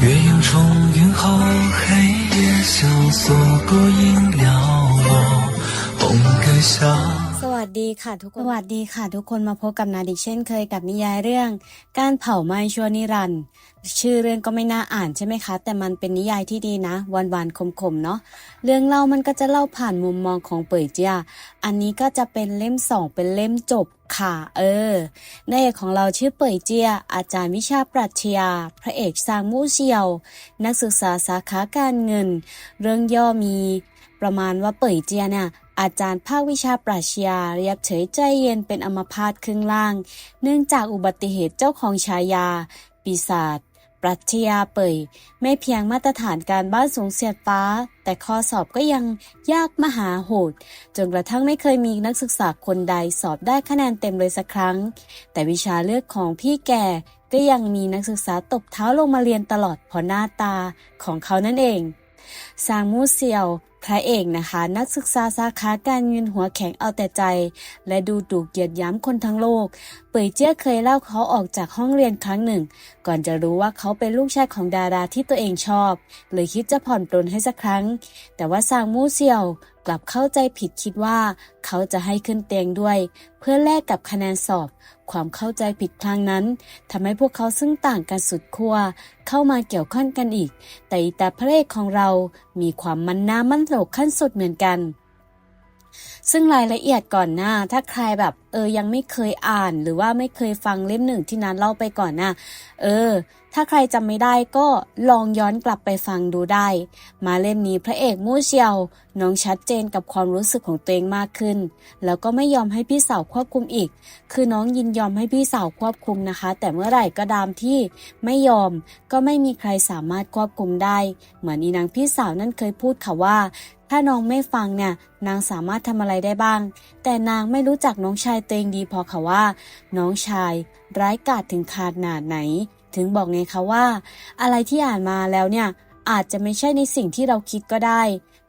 月影重云后，黑夜萧索，孤影寥落，红阁下。 สวัสดีค่ะทุกคน สวัสดีค่ะทุกคนมาพบกับนาดิกเช่นเคยกับนิยายเรื่อง การเผาไหม้ชั่วนิรันด์ชื่อเรื่องก็ไม่น่าอ่านใช่ไหมคะ แต่มันเป็นนิยายที่ดีนะหวานๆคมๆเนาะเรื่องเล่ามันก็จะเล่าผ่านมุมมองของเป่ยเจียอันนี้ก็จะเป็นเล่มสองเป็นเล่มจบค่ะ เออในายเอกของเราชื่อเป่ยเจีย อาจารย์วิชาปรัชญาพระเอกซางมู่เซียว นักศึกษาสาขาการเงิน เรื่องย่อมี ประมาณว่าเป่ยเจียเนี่ย อาจารย์ภาควิชาปรัชญาเรียบเฉยใจเย็นเป็นอมพาตครึ่งล่าง เนื่องจากอุบัติเหตุเจ้าของฉายา ปีศาจปรัชญาเป่ยไม่เพียงมาตรฐานการบ้านสูงเสียดฟ้า แต่ข้อสอบก็ยังยากมหาโหด จนกระทั่งไม่เคยมีนักศึกษาคนใดสอบได้คะแนนเต็มเลยสักครั้ง แต่วิชาเลือกของพี่แก่ก็ยังมีนักศึกษาตบเท้าลงมาเรียนตลอดเพราะหน้าตาของเขานั่นเองซางมูเซียว พระเอกนะคะ นักศึกษาสาขาการเงินหัวแข็งเอาแต่ใจ และดูถูกเกียดย้ำคนทั้งโลก เปิยเจี้ยเคยเล่าเขาออกจากห้องเรียนครั้งหนึ่ง ก่อนจะรู้ว่าเขาเป็นลูกชายของดาราที่ตัวเองชอบ เลยคิดจะผ่อนปลนให้สักครั้ง แต่ว่าซางมูเซียว กลับเข้าใจผิดคิดว่า เขาจะให้ขึ้นเตียงด้วย เพื่อแลกกับคะแนนสอบ ความเข้าใจผิดครั้งนั้นทำให้พวกเขาซึ่งต่างกันสุดขั้วเข้ามาเกี่ยวข้องกันอีก แต่อีตาพระเอกของเรามีความมันหน้ามั่นโหลกขั้นสุดเหมือนกันซึ่งรายละเอียดก่อนหน้า ถ้าใครแบบเออยังไม่เคยอ่าน หรือว่าไม่เคยฟังเล่มหนึ่งที่นั้นเล่าไปก่อนหน้า เออ ถ้าใครจำไม่ได้ก็ลองย้อนกลับไปฟังดูได้ มาเล่มนี้พระเอกมู่เชียว น้องชัดเจนกับความรู้สึกของตัวเองมากขึ้น แล้วก็ไม่ยอมให้พี่สาวควบคุมอีก คือน้องยินยอมให้พี่สาวควบคุมนะคะ แต่เมื่อไหร่ก็ตามที่ไม่ยอมก็ไม่มีใครสามารถควบคุมได้ เหมือนอีนางพี่สาวนั่นเคยพูดค่ะว่าถ้าน้องไม่ฟังเนี่ยนางสามารถทำอะไรได้บ้าง แต่นางไม่รู้จักน้องชายตัวเองดีพอค่ะว่า น้องชายร้ายกาจถึงขนาดไหน ถึงบอกไงคะว่า อะไรที่อ่านมาแล้วเนี่ยอาจจะไม่ใช่ในสิ่งที่เราคิดก็ได้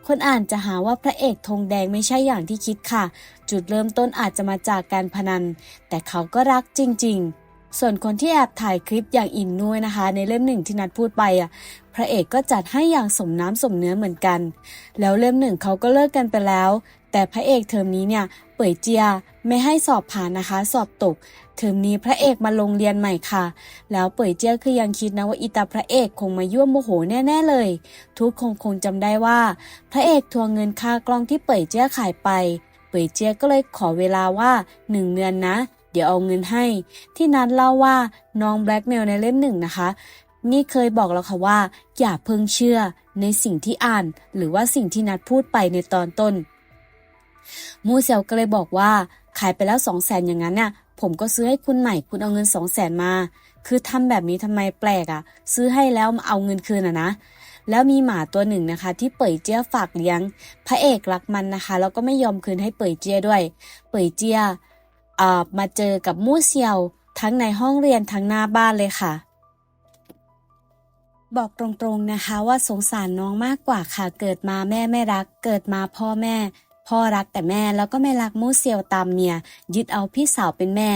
คนอ่านจะหาว่าพระเอกธงแดงไม่ใช่อย่างที่คิดค่ะ จุดเริ่มต้นอาจจะมาจากการพนัน แต่เขาก็รักจริง ๆ ส่วนคนที่แอบถ่ายคลิปอย่างอินนุ้ยนะคะ ในเล่มหนึ่งที่นัดพูดไปอะ พระเอกก็จัดให้อย่างสมน้ำสมเนื้อเหมือนกัน แล้วเล่มหนึ่งเขาก็เลิกกันไปแล้ว แต่พระเอกเทอมนี้เนี่ยเป่ยเจีย ไม่ให้สอบผ่านนะคะ สอบตก เทอมนี้พระเอกมาลงเรียนใหม่ค่ะ แล้วเป่ยเจียคือยังคิดนะว่าอีตาพระเอกคงมายั่วโมโหแน่ ๆเลย ทุกคงคงจำได้ว่า พระเอกทวงเงินค่ากล้องที่เป่ยเจียขายไป เป่ยเจียก็เลยขอเวลาว่าหนึ่งเดือนนะ เดี๋ยวเอาเงินให้ ที่นัดเล่าว่าน้องแบล็กเมลในเล่มหนึ่งนะคะนี่เคยบอกแล้วค่ะว่า อย่าเพิ่งเชื่อในสิ่งที่อ่าน หรือว่าสิ่งที่นัดพูดไปในตอนต้น มูเซียวก็เลยบอกว่า ขายไปแล้วสองแสนอย่างนั้นน่ะ ผมก็ซื้อให้คุณใหม่คุณเอาเงินสองแสนมา คือทำแบบนี้ทำไมแปลกอะ่ะ ซื้อให้แล้วมาเอาเงินคืนอะนะแล้วมีหมาตัวหนึ่งนะคะ ที่เป่ยเจี้ยฝากเลี้ยง พระเอกรักมันนะคะแล้วก็ไม่ยอมคืนให้เป่ยเจี้ยด้วย เป่ยเจี้ยมาเจอกับมู่เซียว ทั้งในห้องเรียนทั้งหน้าบ้านเลยค่ะ บอกตรงๆนะคะว่าสงสารน้องมากกว่าค่ะ เกิดมาแม่ไม่รัก เกิดมาพ่อแม่ พ่อรักแต่แม่แล้วก็ไม่รักมูเซียวตามเมีย ยึดเอาพี่สาวเป็นแม่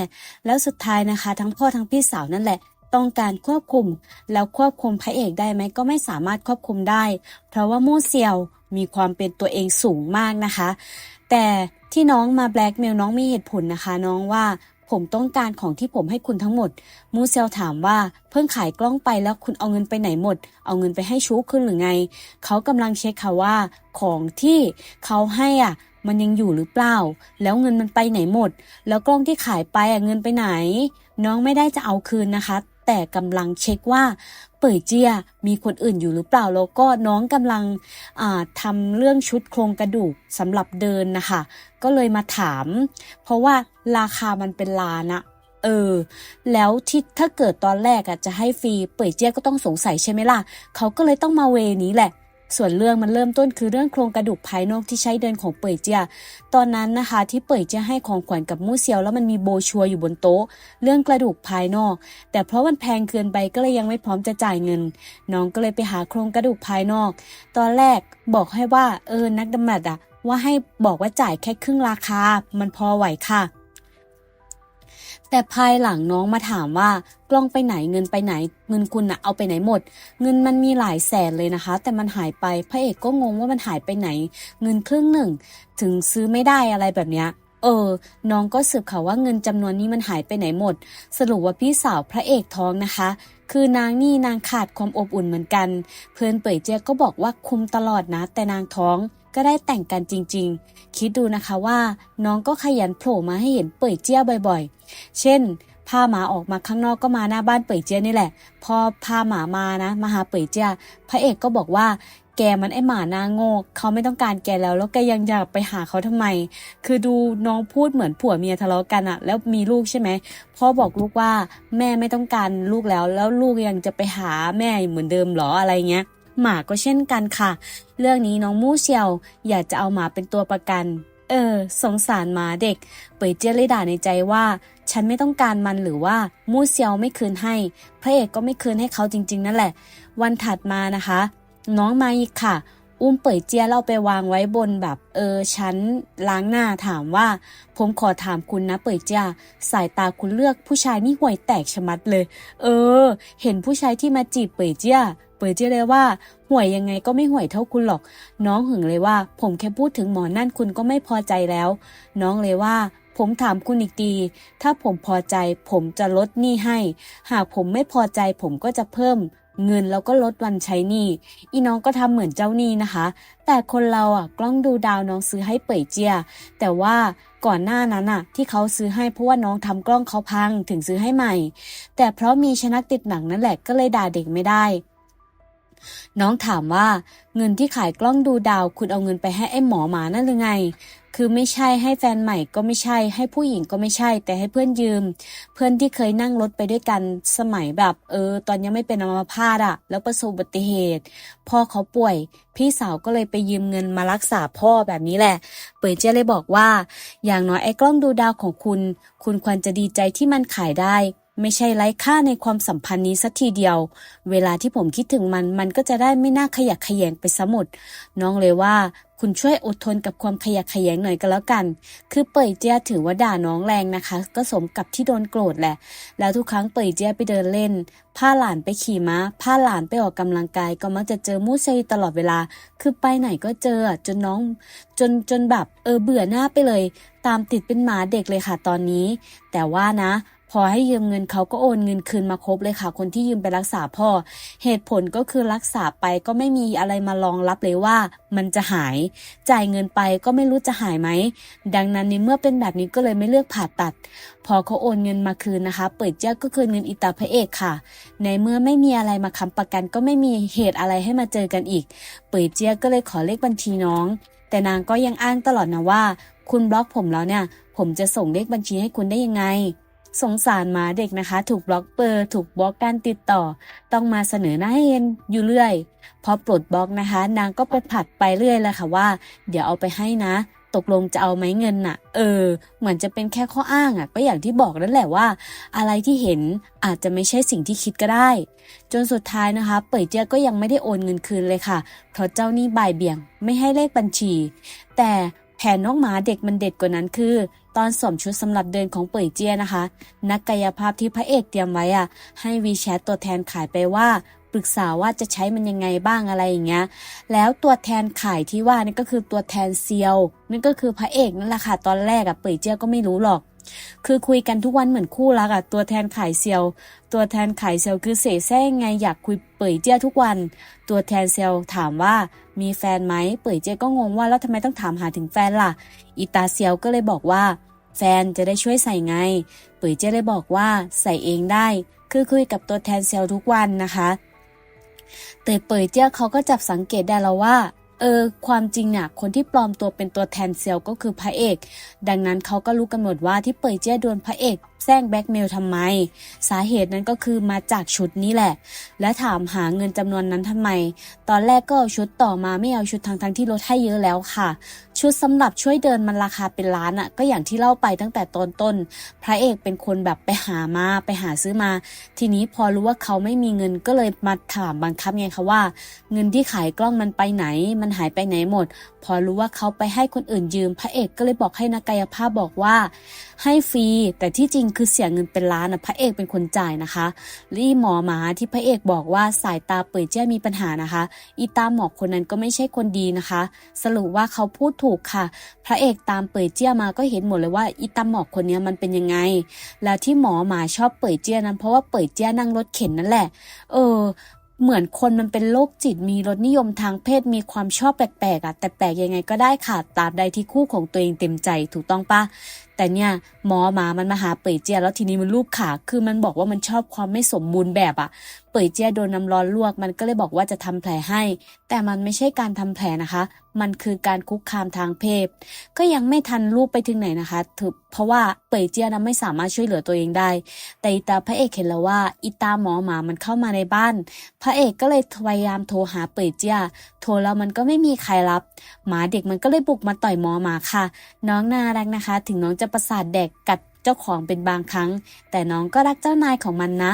แล้วสุดท้ายนะคะ ทั้งพ่อทั้งพี่สาวนั่นแหละ ต้องการควบคุม แล้วควบคุมพระเอกได้ไหมก็ไม่สามารถควบคุมได้ เพราะว่ามูเซียวมีความเป็นตัวเองสูงมากนะคะ แต่ที่น้องมาแบล็กเมลน้องมีเหตุผลนะคะ น้องว่า ผมต้องการของที่ผมให้คุณทั้งหมด มูเซลถามว่าเพิ่งขายกล้องไปแล้วคุณเอาเงินไปไหนหมด เอาเงินไปให้ชู้คืนหรือไง เขากำลังเช็คค่ะว่า ของที่เขาให้อะ มันยังอยู่หรือเปล่า แล้วเงินมันไปไหนหมด แล้วกล้องที่ขายไปอะเงินไปไหน น้องไม่ได้จะเอาคืนนะคะ แต่กำลังเช็คว่า เป่ยเจียมีคนอื่นอยู่หรือเปล่าแล้วก็น้องกำลังทำเรื่องชุดโครงกระดูกสำหรับเดินนะคะ ก็เลยมาถาม เพราะว่าราคามันเป็นล้านอะเออ แล้วที่ถ้าเกิดตอนแรกอะจะให้ฟรีเป่ยเจี้ยก็ต้องสงสัยใช่ไหมล่ะ เขาก็เลยต้องมาเวนี้แหละ ส่วนเรื่องมันเริ่มต้นคือเรื่องโครงกระดูกภายนอกที่ใช้เดินของเป่ยเจีย ตอนนั้นนะคะที่เป่ยเจียให้ของขวัญกับมู่เซียวแล้วมันมีโบชัวอยู่บนโต๊ะ เรื่องกระดูกภายนอก แต่เพราะมันแพงเกินไปก็เลยยังไม่พร้อมจะจ่ายเงิน น้องก็เลยไปหาโครงกระดูกภายนอก ตอนแรกบอกให้ว่าเออนักดำนัดอะว่าให้บอกว่าจ่ายแค่ครึ่งราคา มันพอไหวค่ะ แต่ภายหลังน้องมาถามว่า กล้องไปไหนเงินไปไหน เงินคุณน่ะเอาไปไหนหมด เงินมันมีหลายแสนเลยนะคะ แต่มันหายไปพระเอกก็งงว่ามันหายไปไหน เงินครึ่งหนึ่ง ถึงซื้อไม่ได้อะไรแบบเนี้ยเออ น้องก็สืบข่าวว่าเงินจำนวนนี้มันหายไปไหนหมด สรุปว่าพี่สาวพระเอกท้องนะคะ คือนางนี่นางขาดความอบอุ่นเหมือนกัน เพื่อนเป่ยเจียก็บอกว่าคุมตลอดนะ แต่นางท้องก็ได้แต่งกันจริงๆ คิดดูนะคะว่าน้องก็ขยันโผล่มาให้เห็นเป่ยเจียบ่อยๆ เช่น พาหมาออกมาข้างนอกก็มาหน้าบ้านเป่ยเจียนี่แหละ พอพาหมามานะมาหาเป่ยเจียพระเอกก็บอกว่าแกมันไอหมาหน้าโง่เขาไม่ต้องการแกแล้ว แล้วแกยังอยากไปหาเขาทำไม คือดูน้องพูดเหมือนผัวเมียทะเลาะกันอะแล้วมีลูกใช่ไหมพ่อบอกลูกว่าแม่ไม่ต้องการลูกแล้ว แล้วลูกยังจะไปหาแม่เหมือนเดิมหรออะไรเงี้ยหมาก็เช่นกันค่ะ เรื่องนี้น้องมู่เซียว อยากจะเอาหมาเป็นตัวประกัน เออ สงสารหมาเด็ก เปิดเจียเลยด่าในใจว่า ฉันไม่ต้องการมันหรือว่ามู่เซียวไม่คืนให้ พระเอกก็ไม่คืนให้เขาจริง ๆ นั่นแหละ วันถัดมานะคะ น้องมาอีกค่ะ อุ้มเปิดเจียเราไปวางไว้บนแบบ เออชั้นล้างหน้าถามว่า ผมขอถามคุณนะ เปิดเจียสายตาคุณเลือกผู้ชายนี่ห่วยแตกชะมัดเลย เออ เห็นผู้ชายที่มาจีบเปิดเจียเปิดเจเลยว่าห่วยยังไงก็ไม่ห่วยเท่าคุณหรอก น้องหึงเลยว่า ผมแค่พูดถึงหมอนั่นคุณก็ไม่พอใจแล้ว น้องเลยว่า ผมถามคุณอีกทีถ้าผมพอใจ ผมจะลดหนี้ให้ หากผมไม่พอใจผมก็จะเพิ่มเงินแล้วก็ลดวันใช้หนี้ อีน้องก็ทำเหมือนเจ้าหนี้นะคะ แต่คนเราอะกล้องดูดาวน้องซื้อให้เป่ยเจีย แต่ว่าก่อนหน้านั้นอะ ที่เขาซื้อให้เพราะว่าน้องทำกล้องเขาพังถึงซื้อให้ใหม่ แต่เพราะมีชนักติดหนังนั่นแหละก็เลยด่าเด็กไม่ได้ น้องถามว่า เงินที่ขายกล้องดูดาว คุณเอาเงินไปให้ไอ้หมอหมานั่นหรือไง คือไม่ใช่ให้แฟนใหม่ก็ไม่ใช่ ให้ผู้หญิงก็ไม่ใช่ แต่ให้เพื่อนยืม เพื่อนที่เคยนั่งรถไปด้วยกันสมัยแบบ เออ ตอนยังไม่เป็นอัมพาตอะแล้วประสบอุบัติเหตุ พ่อเขาป่วย พี่สาวก็เลยไปยืมเงินมารักษาพ่อแบบนี้แหละ เปิดเจยเลยบอกว่า อย่างน้อยไอ้กล้องดูดาวของคุณ คุณควรจะดีใจที่มันขายได้ ไม่ใช่ไร้ค่าในความสัมพันธ์นี้สักทีเดียว เวลาที่ผมคิดถึงมัน มันก็จะได้ไม่น่าขยักขยงไปซะหมดน้องเลยว่า คุณช่วยอดทนกับความขยักขยงหน่อยก็แล้วกัน คือเป่ยเจียถือว่าด่าน้องแรงนะคะ ก็สมกับที่โดนโกรธแหละ แล้วทุกครั้งเป่ยเจียไปเดินเล่น พาหลานไปขี่ม้า พาหลานไปออกกำลังกาย ก็มักจะเจอมูเซตลอดเวลา คือไปไหนก็เจอ จนน้อง จนจนแบบเออเบื่อหน้าไปเลย ตามติดเป็นหมาเด็กเลยค่ะตอนนี้ แต่ว่านะ พอให้ยืมเงินเขาก็โอนเงินคืนมาครบเลยค่ะ คนที่ยืมไปรักษาพ่อ เหตุผลก็คือรักษาไปก็ไม่มีอะไรมารองรับเลยว่า มันจะหาย จ่ายเงินไปก็ไม่รู้จะหายไหม ดังนั้นในเมื่อเป็นแบบนี้ก็เลยไม่เลือกผ่าตัด พอเขาโอนเงินมาคืนนะคะ เปิดเจ้าก็คืนเงินอิตาพระเอกค่ะ ในเมื่อไม่มีอะไรมาค้ำประกันก็ไม่มีเหตุอะไรให้มาเจอกันอีก เปิดเจียก็เลยขอเลขบัญชีน้อง แต่นางก็ยังอ้างตลอดนะว่า คุณบล็อกผมแล้วเนี่ย ผมจะส่งเลขบัญชีให้คุณได้ยังไง สงสารหมาเด็กนะคะ ถูกบล็อกเบอร์ถูกบล็อกการติดต่อ ต้องมาเสนอหน้าให้เห็นอยู่เรื่อยพอปลดบล็อกนะคะ นางก็ไปผัดไปเรื่อยเลยค่ะว่า เดี๋ยวเอาไปให้นะ ตกลงจะเอาไหมเงินน่ะ เออ เหมือนจะเป็นแค่ข้ออ้างอะ ก็อย่างที่บอกนั่นแหละว่า อะไรที่เห็นอาจจะไม่ใช่สิ่งที่คิดก็ได้ จนสุดท้ายนะคะ เป่ยเจียก็ยังไม่ได้โอนเงินคืนเลยค่ะ เพราะเจ้านี้บ่ายเบี่ยงไม่ให้เลขบัญชี แต่แผนน้องหมาเด็กมันเด็ดกว่านั้นคือ ตอนสวมชุดสำหรับเดินของเป่ยเจียนะคะ นักกายภาพที่พระเอกเตรียมไว้อะให้วีแชทตัวแทนขายไปว่าปรึกษาว่าจะใช้มันยังไงบ้างอะไรอย่างเงี้ย แล้วตัวแทนขายที่ว่านี่ก็คือตัวแทนเซียวนั่นก็คือพระเอกนั่นแหละค่ะตอนแรกอะเป่ยเจียก็ไม่รู้หรอก คือคุยกันทุกวันเหมือนคู่รักอะตัวแทนขายเซียวตัวแทนขายเซลคือเสแสร้งไงอยากคุยเป่ยเจ้ยทุกวัน ตัวแทนเซลถามว่ามีแฟนไหมเป่ยเจ้ยก็งงว่าแล้วทำไมต้องถามหาถึงแฟนล่ะอีตาเซียวก็เลยบอกว่า แฟนจะได้ช่วยใส่ไง เป่ยเจ้ยเลยบอกว่าใส่เองได้ คือคุยกับตัวแทนเซลทุกวันนะคะแต่เป่ยเจ้ยเขาก็จับสังเกตได้แล้วว่า เออความจริงเนี่ยคนที่ปลอมตัวเป็นตัวแทนเซลก็คือพระเอก ดังนั้นเขาก็รู้กันหมดว่าที่เปิดเจี้ยโดนพระเอกแซงแบ็กเมลทำไม สาเหตุนั้นก็คือมาจากชุดนี้แหละ และถามหาเงินจำนวนนั้นทำไม ตอนแรกก็เอาชุดต่อมาไม่เอาชุดทางทางที่ลดให้เยอะแล้วค่ะ ชุดสำหรับช่วยเดินมันราคาเป็นล้านอะก็อย่างที่เล่าไปตั้งแต่ตอนต้น พระเอกเป็นคนแบบไปหามาไปหาซื้อมา ทีนี้พอรู้ว่าเขาไม่มีเงินก็เลยมาถามบังคับไงคะว่า เงินที่ขายกล้องมันไปไหน มันหายไปไหนหมด พอรู้ว่าเขาไปให้คนอื่นยืม พระเอกก็เลยบอกให้นักกายภาพบอกว่า ให้ฟรี แต่ที่จริงคือเสียเงินเป็นล้านนะพระเอกเป็นคนจ่ายนะคะรีหมอหมาที่พระเอกบอกว่าสายตาเปิดเจ้ามีปัญหานะคะ อีตาหมอกคนนั้นก็ไม่ใช่คนดีนะคะ สรุปว่าเขาพูดถูกค่ะ พระเอกตามเปิดเจี้ยมาก็เห็นหมดเลยว่าอีตาหมอกคนนี้มันเป็นยังไง แล้วที่หมอหมาชอบเปิดเจ้ยนั้นเพราะว่าเปิดเจ้ยนั่งรถเข็นนั่นแหละ เออเหมือนคนมันเป็นโรคจิตมีรสนิยมทางเพศมีความชอบแปลกๆอะแต่แปลกยังไงก็ได้ค่ะตราบใดที่คู่ของตัวเองเต็มใจถูกต้องปะ แต่เนี่ยหมอหมามันมาหาเปิดเจียแล้วทีนี้มันรูปขาคือมันบอกว่ามันชอบความไม่สมบูรณ์แบบอะเปิดเจียโดนน้ำร้อนลวก มันก็เลยบอกว่าจะทำแผลให้ แต่มันไม่ใช่การทำแผลนะคะ มันคือการคุกคามทางเพศ ก็ยังไม่ทันรูปไปถึงไหนนะคะถือเพราะว่าเปิดเจียนะไม่สามารถช่วยเหลือตัวเองได้ แต่อีตาพระเอกเห็นแล้วว่าอีตาหมอหมามันเข้ามาในบ้าน พระเอกก็เลยพยายามโทรหาเปิดเจียโทรแล้วมันก็ไม่มีใครรับ หมาเด็กมันก็เลยบุกมาต่อยหมอหมาค่ะ น้องน่ารักนะคะ ถึงน้องจะประสาทแดกกัดเจ้าของเป็นบางครั้ง แต่น้องก็รักเจ้านายของมันนะ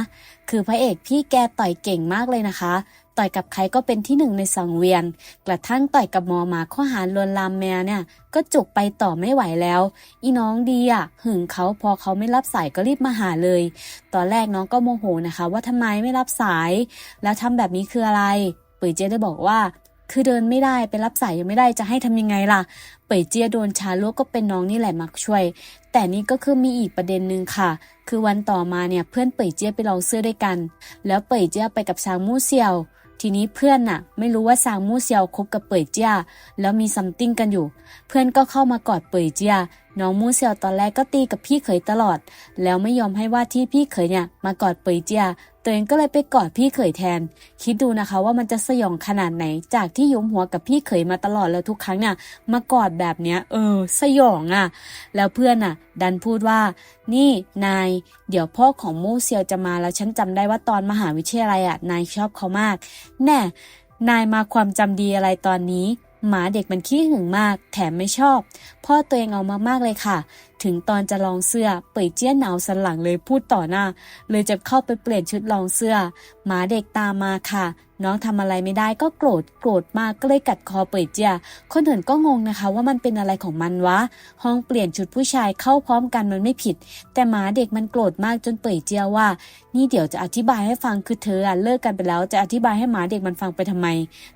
คือพระเอกพี่แกต่อยเก่งมากเลยนะคะ ต่อยกับใครก็เป็นที่หนึ่งในสังเวียน กระทั่งต่อยกับหมอหมาข้อหารลวนลามแมวเนี่ย ก็จุกไปต่อไม่ไหวแล้ว อีน้องดีอะหึงเขาพอเขาไม่รับสายก็รีบมาหาเลย ตอนแรกน้องก็โมโหนะคะ ว่าทำไมไม่รับสาย แล้วทำแบบนี้คืออะไรปุ๋ยเจได้บอกว่า คือเดินไม่ได้ไปรับสายยังไม่ได้จะให้ทำยังไงล่ะ เป่ยเจียโดนชาลูกก็เป็นน้องนี่แหละมาช่วย แต่นี่ก็คือมีอีกประเด็นหนึ่งค่ะ คือวันต่อมาเนี่ยเพื่อนเป่ยเจียไปลองเสื้อด้วยกัน แล้วเป่ยเจียไปกับซางมู่เซียว ทีนี้เพื่อนน่ะ ไม่รู้ว่าซางมู่เซียวคบกับเป่ยเจียแล้วมีซัมติ้งกันอยู่ เพื่อนก็เข้ามากอดเป่ยเจียน้องมู่เซียวตอนแรกก็ตีกับพี่เขยตลอด แล้วไม่ยอมให้ว่าที่พี่เขยเนี่ยมากอดเป่ยเจีย ตัวเองก็เลยไปกอดพี่เขยแทน คิดดูนะคะว่ามันจะสยองขนาดไหน จากที่ยุ้มหัวกับพี่เขยมาตลอดแล้วทุกครั้งเนี่ยมากอดแบบเนี้ย เออ สยองอะ่ะ แล้วเพื่อนอะ ดันพูดว่า นี่นาย เดี๋ยวพ่อของมู่เซียวจะมาแล้วฉันจำได้ว่าตอนมหาวิทยาลัยอะนายชอบเขามาก แน่นายมาความจำดีอะไรตอนนี้ หมาเด็กมันขี้หึงมาก แถมไม่ชอบ พ่อตัวเองเอามากๆเลยค่ะ ถึงตอนจะลองเสื้อ เปิดเจี้ยนหนาวสันหลังเลยพูดต่อหน้า เลยจะเข้าไปเปลี่ยนชุดลองเสื้อ หมาเด็กตามมาค่ะ น้องทำอะไรไม่ได้ก็โกรธโกรธมากก็เลยกัดคอเปิดเจียคนอื่นก็งงนะคะว่ามันเป็นอะไรของมันวะ ห้องเปลี่ยนชุดผู้ชายเข้าพร้อมกันมันไม่ผิด แต่หมาเด็กมันโกรธมากจนเปิดเจียว่า นี่เดี๋ยวจะอธิบายให้ฟังคือเธออะเลิกกันไปแล้วจะอธิบายให้หมาเด็กมันฟังไปทำไม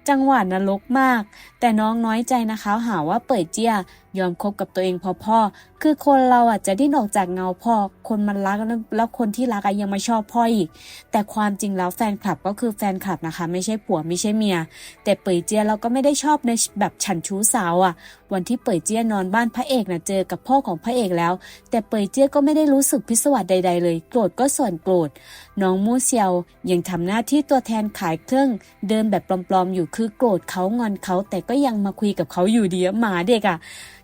จังหวะนรกมาก แต่น้องน้อยใจนะคะ หาว่าเปิดเจีย ยอมคบกับตัวเองพอพ่อ คือคนเราอะจะดิ้นออกจากเงาพ่อ คนมันรักแล้วคนที่รักอะยังมาชอบพ่ออีก แต่ความจริงแล้วแฟนคลับก็คือแฟนคลับนะคะ ไม่ใช่ผัวไม่ใช่เมีย แต่เปิดเจียเราก็ไม่ได้ชอบในแบบฉันชู้สาวอะ วันที่เปิดเจียนอนบ้านพระเอกนะเจอกับพ่อของพระเอกแล้ว แต่เปิดเจียก็ไม่ได้รู้สึกพิศวาสใด ๆ เลย โกรธก็ส่วนโกรธ น้องมูเซียวยังทำหน้าที่ตัวแทนขายเครื่องเดินแบบปลอมๆอยู่คือโกรธเขางอนเขาแต่ก็ยังมาคุยกับเขาอยู่ดีหมาเด็กอะ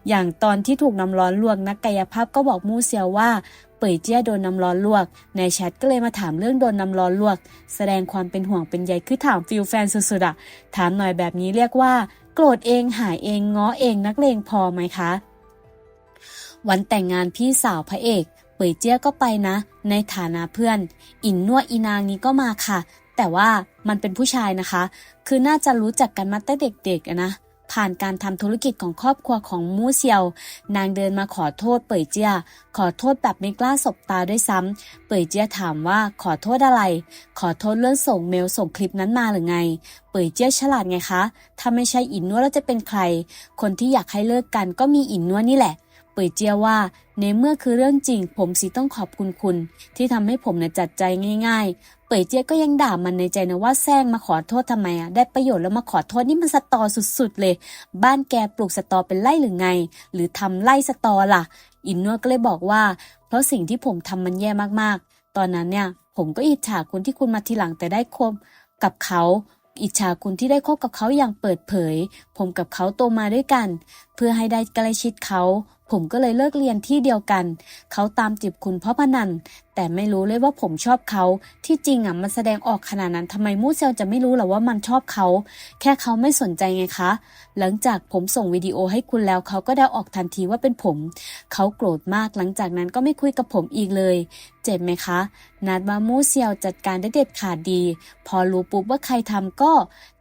อย่างตอนที่ถูกน้ำร้อนลวกนักกายภาพก็บอกมู่เซียวว่าเป่ยเจี้ยโดนน้ำร้อนลวก ในแชทก็เลยมาถามเรื่องโดนน้ำร้อนลวก แสดงความเป็นห่วงเป็นใยคือถามฟิลแฟนสุดๆอะถามหน่อยแบบนี้เรียกว่า โกรธเองหายเองง้อเองนักเลงพอไหมคะ วันแต่งงานพี่สาวพระเอก เป่ยเจี้ยก็ไปนะ ในฐานะเพื่อน อินนวดอีนางนี้ก็มาค่ะ แต่ว่ามันเป็นผู้ชายนะคะ คือน่าจะรู้จักกันมาตั้งเด็กๆนะ ผ่านการทำธุรกิจของครอบครัวของมู่เซียว นางเดินมาขอโทษเป่ยเจีย ขอโทษแบบไม่กล้าสบตาด้วยซ้ำ เป่ยเจียถามว่าขอโทษอะไร ขอโทษเรื่องส่งเมลส่งคลิปนั้นมาหรือไง เป่ยเจียฉลาดไงคะ ถ้าไม่ใช่อินนัวแล้วจะเป็นใคร คนที่อยากให้เลิกกันก็มีอินนัวนี่แหละ เป่ยเจียว่า ในเมื่อคือเรื่องจริง ผมสิต้องขอบคุณคุณ ที่ทำให้ผมเนี่ยจัดใจง่าย ๆ เป่ยเจียก็ยังด่ามันในใจนะว่าแซงมาขอโทษทำไมอะได้ประโยชน์แล้วมาขอโทษนี่มันสตอสุดๆเลย บ้านแกปลูกสตอเป็นไร่หรือไง หรือทำไร่สตอล่ะ อินนวก็เลยบอกว่า เพราะสิ่งที่ผมทำมันแย่มากๆ ตอนนั้นเนี่ยผมก็อิจฉาคุณที่คุณมาทีหลังแต่ได้คบกับเขาอิจฉาคุณที่ได้คบกับเขาอย่างเปิดเผย ผมกับเขาโตมาด้วยกัน เพื่อให้ได้ใกล้ชิดเขา ผมก็เลยเลิกเรียนที่เดียวกัน เขาตามจีบคุณเพราะพนัน แต่ไม่รู้เลยว่าผมชอบเขา ที่จริงอะมันแสดงออกขนาดนั้นทำไมมูเซลจะไม่รู้หรอว่ามันชอบเขา แค่เขาไม่สนใจไงคะ หลังจากผมส่งวิดีโอให้คุณแล้วเขาก็เดาออกทันทีว่าเป็นผม เขาโกรธมากหลังจากนั้นก็ไม่คุยกับผมอีกเลย เจ็บไหมคะ นัดว่ามูเซียวจัดการได้เด็ดขาดดี พอรู้ปุ๊บว่าใครทำก็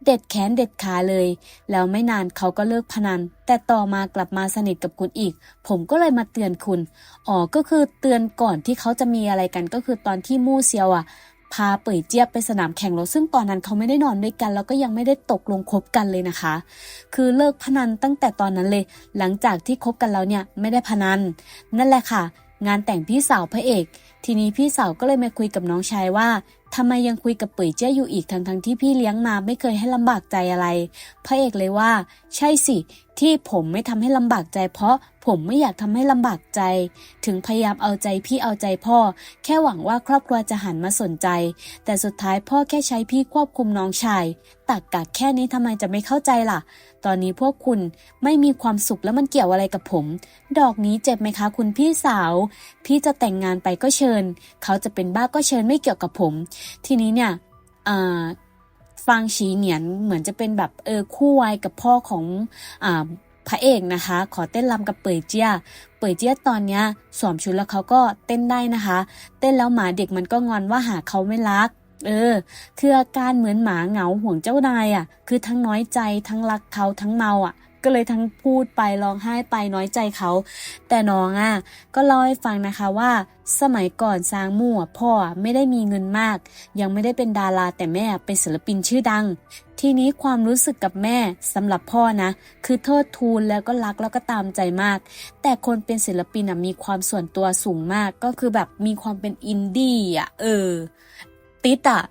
เด็ดแขนเด็ดขาเลย แล้วไม่นานเขาก็เลิกพนัน แต่ต่อมากลับมาสนิทกับคุณอีก ผมก็เลยมาเตือนคุณ อ๋อก็คือเตือนก่อนที่เขาจะมีอะไรกันก็คือตอนที่มู่เซียวอะพาเป่ยเจี๊ยบไปสนามแข่งรถซึ่งตอนนั้นเขาไม่ได้นอนด้วยกัน แล้วก็ยังไม่ได้ตกลงคบกันเลยนะคะ คือเลิกพนันตั้งแต่ตอนนั้นเลย หลังจากที่คบกันแล้วเนี่ยไม่ได้พนัน นั่นแหละค่ะ งานแต่งพี่สาวพระเอก ทีนี้พี่สาวก็เลยมาคุยกับน้องชายว่าทำไมยังคุยกับเป่ยเจี้ยอยู่อีกทั้งทงที่พี่เลี้ยงมาไม่เคยให้ลำบากใจอะไรพระเอกเลยว่า ใช่สิ ที่ผมไม่ทำให้ลำบากใจ เพราะผมไม่อยากทำให้ลำบากใจ ถึงพยายามเอาใจพี่เอาใจพ่อ แค่หวังว่าครอบครัวจะหันมาสนใจ แต่สุดท้ายพ่อแค่ใช้พี่ควบคุมน้องชายตักกะแค่นี้ทำไมจะไม่เข้าใจล่ะ ตอนนี้พวกคุณไม่มีความสุขแล้วมันเกี่ยวอะไรกับผม ดอกนี้เจ็บไหมคะคุณพี่สาว พี่จะแต่งงานไปก็เชิญ เขาจะเป็นบ้าก็เชิญไม่เกี่ยวกับผมทีนี้เนี่ยฟางฉีเหนียนเหมือนจะเป็นแบบเออคู่วายกับพ่อของอพระเอกนะคะ ขอเต้นรำกับเปยเจียเปยเจียตอนเนี้ยสวมชุดแล้วเขาก็เต้นได้นะคะ เต้นแล้วหมาเด็กมันก็งอนว่าหาเขาไม่รัก เออ คืออาการเหมือนหมาเหงาห่วงเจ้านายอะ คือทั้งน้อยใจทั้งรักเขาทั้งเมาอะ ก็เลยทั้งพูดไปร้องไห้ไปน้อยใจเขา แต่น้องอะก็เล่าให้ฟังนะคะว่า สมัยก่อนซางมู่อะพ่อไม่ได้มีเงินมาก ยังไม่ได้เป็นดาราแต่แม่เป็นศิลปินชื่อดัง ทีนี้ความรู้สึกกับแม่สำหรับพ่อนะ คือเทิดทูนแล้วก็รักแล้วก็ตามใจมาก แต่คนเป็นศิลปินอะมีความส่วนตัวสูงมากก็คือแบบมีความเป็นอินดี้อะเออติดอะ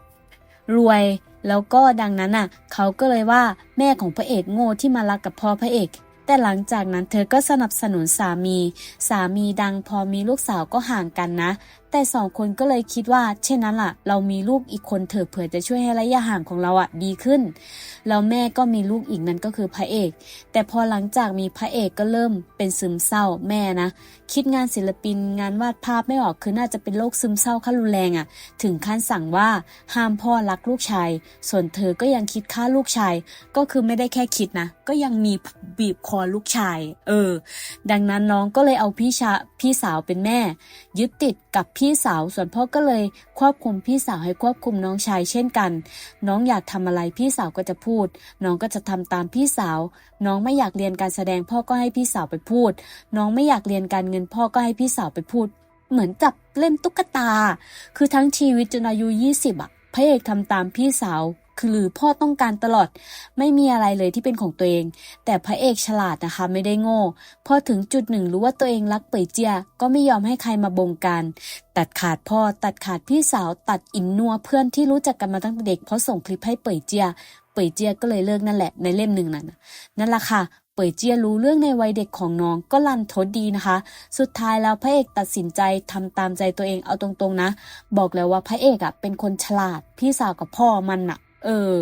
รวย แล้วก็ดังนั้นอะ เขาก็เลยว่าแม่ของพระเอกโง่ที่มารักกับพ่อพระเอกแต่หลังจากนั้นเธอก็สนับสนุนสามี สามีดังพอมีลูกสาวก็ห่างกันนะ แต่สองคนก็เลยคิดว่า เช่นนั้นล่ะ เรามีลูกอีกคนเถอะเผื่อจะช่วยให้ระยะห่างของเราอะดีขึ้น แล้วแม่ก็มีลูกอีกนั่นก็คือพระเอก แต่พอหลังจากมีพระเอกก็เริ่มเป็นซึมเศร้าแม่นะ คิดงานศิลปินงานวาดภาพไม่ออกคือน่าจะเป็นโรคซึมเศร้าขั้นรุนแรงอะถึงขั้นสั่งว่าห้ามพ่อรักลูกชาย ส่วนเธอก็ยังคิดฆ่าลูกชาย ก็คือไม่ได้แค่คิดนะ ก็ยังมีบีบคอลูกชาย เออ ดังนั้นน้องก็เลยเอาพี่ชาพี่สาวเป็นแม่ ยึดติดกับพี่ี่สาว ส่วนพ่อก็เลยควบคุมพี่สาวให้ควบคุมน้องชายเช่นกัน น้องอยากทำอะไรพี่สาวก็จะพูด น้องก็จะทำตามพี่สาว น้องไม่อยากเรียนการแสดงพ่อก็ให้พี่สาวไปพูด น้องไม่อยากเรียนการเงินพ่อก็ให้พี่สาวไปพูด เหมือนจับเล่นตุ๊กตา คือทั้งชีวิตจนอายุ20อะ พระเอกทำตามพี่สาว คือหรือพ่อต้องการตลอด ไม่มีอะไรเลยที่เป็นของตัวเอง แต่พระเอกฉลาดนะคะไม่ได้โง่ พอถึงจุดหนึ่งรู้ว่าตัวเองรักเป่ยเจีย ก็ไม่ยอมให้ใครมาบงการ ตัดขาดพ่อ ตัดขาดพี่สาว ตัดอินนัวเพื่อนที่รู้จักกันมาตั้งแต่เด็กเพราะส่งคลิปให้เป่ยเจียเป่ยเจียก็เลยเลิกนั่นแหละในเล่มหนึ่งนั่นนั่นแหละค่ะ เปิดเจียรู้เรื่องในวัยเด็กของน้องก็ลันทดดีนะคะ สุดท้ายแล้วพระเอกตัดสินใจทำตามใจตัวเองเอาตรงๆนะ บอกเลยว่าพระเอกอะเป็นคนฉลาดพี่สาวกับพ่อมันอะเออ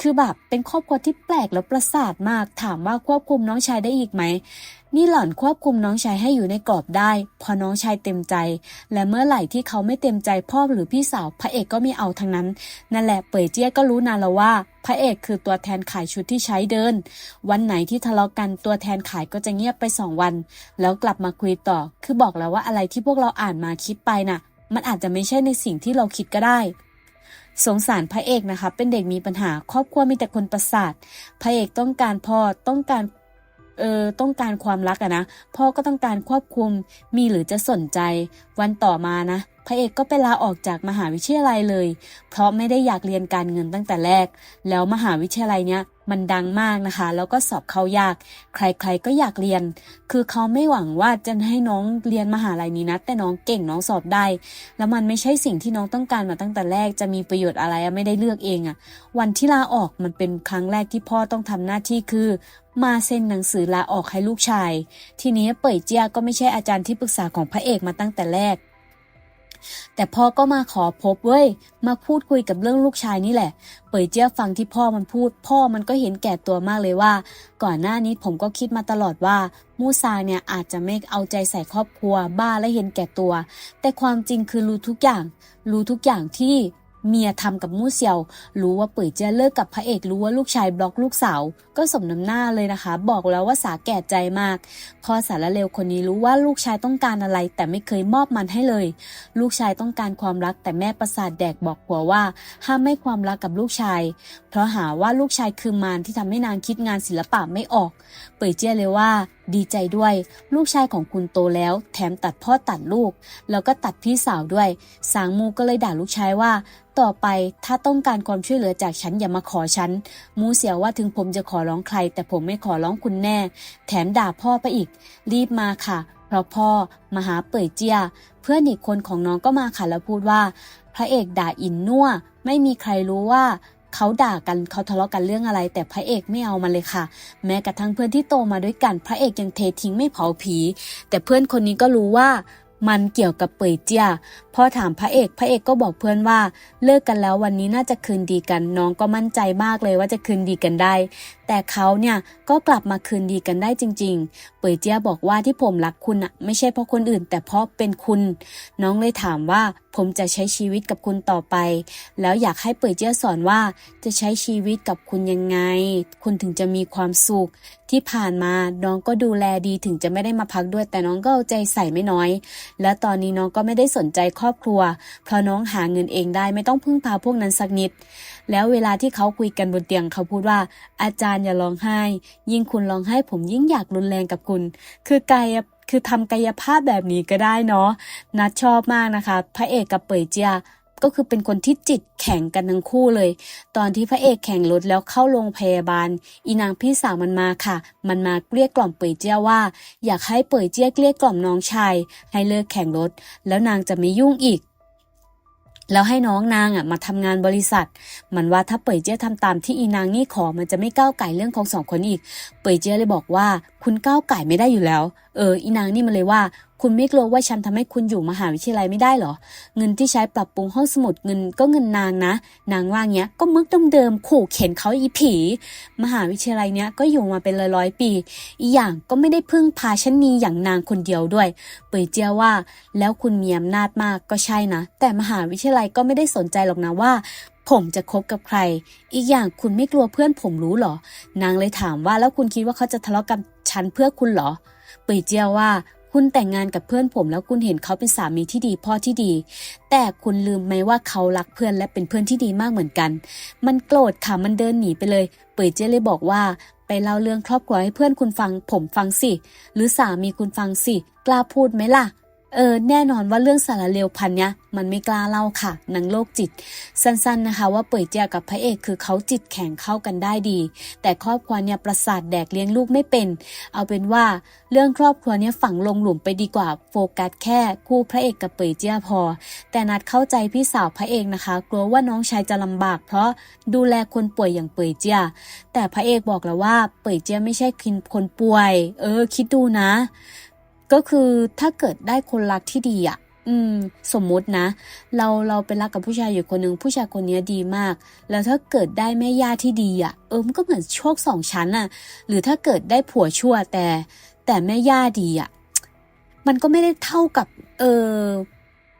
คือแบบเป็นครอบครัวที่แปลกแล้วประสาทมาก ถามว่าควบคุมน้องชายได้อีกไหม นี่หล่อนควบคุมน้องชายให้อยู่ในกรอบได้ พอน้องชายเต็มใจ และเมื่อไหร่ที่เขาไม่เต็มใจพ่อหรือพี่สาวพระเอกก็ไม่เอาทั้งนั้น นั่นแหละเป่ยเจี้ยก็รู้นานแล้วว่า พระเอกคือตัวแทนขายชุดที่ใช้เดิน วันไหนที่ทะเลาะกันตัวแทนขายก็จะเงียบไปสองวัน แล้วกลับมาคุยต่อ คือบอกแล้วว่าอะไรที่พวกเราอ่านมาคิดไปน่ะ มันอาจจะไม่ใช่ในสิ่งที่เราคิดก็ได้ สงสารพระเอกนะคะ เป็นเด็กมีปัญหา ครอบครัวมีแต่คนประสาทพระเอกต้องการพ่อต้องการเออต้องการความรักอะนะ พ่อก็ต้องการควบคุมมีหรือจะสนใจ วันต่อมานะ พระเอกก็ไปลาออกจากมหาวิทยาลัยเลย เพราะไม่ได้อยากเรียนการเงินตั้งแต่แรก แล้วมหาวิทยาลัยเนี้ยมันดังมากนะคะ แล้วก็สอบเข้ายาก ใครๆก็อยากเรียน คือเขาไม่หวังว่าจะให้น้องเรียนมหาลัยนี้นะ แต่น้องเก่งน้องสอบได้ แล้วมันไม่ใช่สิ่งที่น้องต้องการมาตั้งแต่แรก จะมีประโยชน์อะไรไม่ได้เลือกเองอะวันที่ลาออกมันเป็นครั้งแรกที่พ่อต้องทำหน้าที่คือ มาเซ็นหนังสือลาออกให้ลูกชาย ทีนี้เป่ยเจียก็ไม่ใช่อาจารย์ที่ปรึกษาของพระเอกมาตั้งแต่แรก แต่พ่อก็มาขอพบเว้ย มาพูดคุยกับเรื่องลูกชายนี่แหละ เปิดเจี้ยฟังที่พ่อมันพูด พ่อมันก็เห็นแก่ตัวมากเลยว่า ก่อนหน้านี้ผมก็คิดมาตลอดว่า มูซาเนี่ยอาจจะไม่เอาใจใส่ครอบครัวบ้าและเห็นแก่ตัว แต่ความจริงคือรู้ทุกอย่าง รู้ทุกอย่างที่ เมียทำกับมู่เซียว รู้ว่าเป่ยเจี้ยเลิกกับพระเอกรู้ว่าลูกชายบล็อกลูกสาว ก็สมน้ำหน้าเลยนะคะ บอกแล้วว่าสาแก่ใจมาก พอสารเลวคนนี้รู้ว่าลูกชายต้องการอะไร แต่ไม่เคยมอบมันให้เลย ลูกชายต้องการความรักแต่แม่ประสาทแดกบอกผัวว่า ห้ามไม่ความรักกับลูกชาย เพราะหาว่าลูกชายคือมารที่ทำให้นางคิดงานศิลปะไม่ออก เปิดเจี้ยเลยว่าดีใจด้วย ลูกชายของคุณโตแล้ว แถมตัดพ่อตัดลูก แล้วก็ตัดพี่สาวด้วย สางมูก็เลยด่าลูกชายว่า ต่อไปถ้าต้องการความช่วยเหลือจากฉันอย่ามาขอฉัน มูเสียวว่าถึงผมจะขอร้องใคร แต่ผมไม่ขอร้องคุณแน่ แถมด่าพ่อไปอีก รีบมาค่ะ เพราะพ่อมาหาเป่ยเจีย เพื่อนอีกคนของน้องก็มาค่ะแล้วพูดว่า พระเอกด่าอินนัวไม่มีใครรู้ว่า เขาด่ากันเขาทะเลาะกันเรื่องอะไร แต่พระเอกไม่เอามันเลยค่ะ แม้กระทั่งเพื่อนที่โตมาด้วยกัน พระเอกยังเททิ้งไม่เผาผี แต่เพื่อนคนนี้ก็รู้ว่ามันเกี่ยวกับเปยเจีย พอถามพระเอกพระเอกก็บอกเพื่อนว่าเลิกกันแล้ววันนี้น่าจะคืนดีกัน น้องก็มั่นใจมากเลยว่าจะคืนดีกันได้ แต่เขาเนี่ยก็กลับมาคืนดีกันได้จริง ๆ เป่ยเจียบอกว่าที่ผมรักคุณอะไม่ใช่เพราะคนอื่น แต่เพราะเป็นคุณ น้องเลยถามว่าผมจะใช้ชีวิตกับคุณต่อไป แล้วอยากให้เป่ยเจียสอนว่าจะใช้ชีวิตกับคุณยังไง คุณถึงจะมีความสุขที่ผ่านมาน้องก็ดูแลดีถึงจะไม่ได้มาพักด้วย แต่น้องก็เอาใจใส่ไม่น้อย และตอนนี้น้องก็ไม่ได้สนใจรอบครัว เพราะน้องหาเงินเองได้ไม่ต้องพึ่งพาพวกนั้นสักนิด แล้วเวลาที่เขาคุยกันบนเตียงเขาพูดว่า อาจารย์อย่าร้องไห้ ยิ่งคุณร้องไห้ผมยิ่งอยากรุนแรงกับคุณ คือกายคือทำกายภาพแบบนี้ก็ได้เนาะนัดชอบมากนะคะ พระเอกกับเป่ยเจีย ก็คือเป็นคนที่จิตแข็งกันทั้งคู่เลย ตอนที่พระเอกแข่งรถแล้วเข้าโรงพยาบาล อีนางพี่สาวมันมาค่ะ มันมาเกลี้ยกล่อมเป่ยเจี้ยว่า อยากให้เป่ยเจี้ยเกลี้ยกล่อมน้องชาย ให้เลิกแข่งรถ แล้วนางจะไม่ยุ่งอีกแล้วให้น้องนางอะมาทำงานบริษัท มันว่าถ้าเป่ยเจี้ยทำตามที่อีนางนี่ขอมันจะไม่ก้าวไก่เรื่องของสองคนอีก เป่ยเจี้ยเลยบอกว่าคุณก้าวไก่ไม่ได้อยู่แล้ว เอออีนางนี่มันเลยว่า คุณไม่กลัวว่าฉันทำให้คุณอยู่มหาวิทยาลัยไม่ได้หรอ เงินที่ใช้ปรับปรุงห้องสมุดเงินก็เงินนางนะ นางว่าเงี้ยก็มึกเดิมๆขู่เข็นเขาอีผี มหาวิทยาลัยเนี้ยก็อยู่มาเป็นร้อยๆปี อีอย่างก็ไม่ได้พึ่งพาชนีอย่างนางคนเดียวด้วย เปิดเจียว่า แล้วคุณมีอำนาจมากก็ใช่นะ แต่มหาวิทยาลัยก็ไม่ได้สนใจหรอกนะว่าผมจะคบกับใคร อีกอย่างคุณไม่กลัวเพื่อนผมรู้หรอ นางเลยถามว่าแล้วคุณคิดว่าเขาจะทะเลาะกับฉันเพื่อคุณหรอเปิดเจียว่า คุณแต่งงานกับเพื่อนผม แล้วคุณเห็นเขาเป็นสามีที่ดีพ่อที่ดี แต่คุณลืมไหมว่าเขารักเพื่อนและเป็นเพื่อนที่ดีมากเหมือนกัน มันโกรธค่ะมันเดินหนีไปเลยเปิดเจเลยบอกว่าไปเล่าเรื่องครอบครัวให้เพื่อนคุณฟัง ผมฟังสิ หรือสามีคุณฟังสิ กล้าพูดไหมล่ะ เออแน่นอนว่าเรื่องสารเลวพันเนี้ยมันไม่กล้าเล่าค่ะหนังโลกจิต สั้นๆนะคะ ว่าเป่ยเจียกับพระเอกคือเขาจิตแข็งเข้ากันได้ดี แต่ครอบครัวเนี่ยประสาทแดกเลี้ยงลูกไม่เป็น เอาเป็นว่าเรื่องครอบครัวเนี่ยฝังลงหลุมไปดีกว่าโฟกัสแค่คู่พระเอกกับเป่ยเจียพอ แต่นัดเข้าใจพี่สาวพระเอกนะคะ กลัวว่าน้องชายจะลำบาก เพราะดูแลคนป่วยอย่างเป่ยเจีย แต่พระเอกบอกแล้วว่าเป่ยเจียไม่ใช่คนป่วย เออ คิดดูนะ ก็คือถ้าเกิดได้คนรักที่ดีอะ อืม สมมุตินะ เราเราไปรักกับผู้ชายอยู่คนหนึ่งผู้ชายคนนี้ดีมาก แล้วถ้าเกิดได้แม่ย่าที่ดีอะ เออมันก็เหมือนโชคสองชั้นอะ หรือถ้าเกิดได้ผัวชั่วแต่ แต่แม่ย่าดีอะ มันก็ไม่ได้เท่ากับ เออ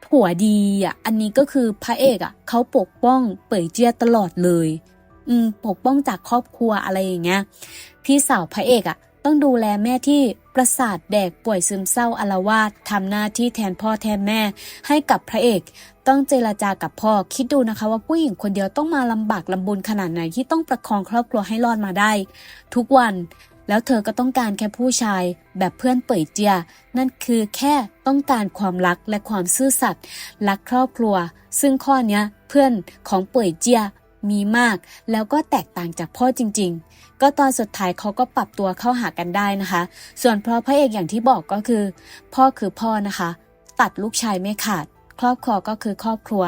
ผัวดีอะ อันนี้ก็คือพระเอกอะเขาปกป้องเป่ยเจียตลอดเลย อืม ปกป้องจากครอบครัวอะไรอย่างเงี้ย พี่สาวพระเอกอะ ต้องดูแลแม่ที่ประสาทแดกป่วยซึมเศร้าอาละวาดทำหน้าที่แทนพ่อแทนแม่ ให้กับพระเอก ต้องเจรจากับพ่อคิดดูนะคะว่าผู้หญิงคนเดียวต้องมาลำบากลำบนขนาดไหนที่ต้องประคองครอบครัวให้รอดมาได้ ทุกวันแล้วเธอก็ต้องการแค่ผู้ชายแบบเพื่อนเป่ยเจีย นั่นคือแค่ต้องการความรักและความซื่อสัตย์รักครอบครัว ซึ่งข้อเนี้ยเพื่อนของเป่ยเจีย มีมาก แล้วก็แตกต่างจากพ่อจริง ๆ ก็ตอนสุดท้ายเขาก็ปรับตัวเข้าหากันได้นะคะ ส่วนเพราะพระเอกอย่างที่บอกก็คือ พ่อคือพ่อนะคะ ตัดลูกชายไม่ขาด ครอบครัวก็คือครอบครัว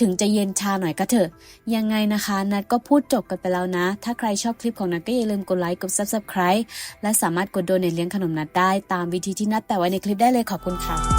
ถึงจะเย็นชาหน่อยก็เถอะ ยังไงนะคะ นัดก็พูดจบกันไปแล้วนะ ถ้าใครชอบคลิปของนัดก็อย่าลืมกดไลค์กด subscribe และสามารถกดโดเนทเลี้ยงขนมนัดได้ตามวิธีที่นัดแต่ไว้ในคลิปได้เลยขอบคุณค่ะ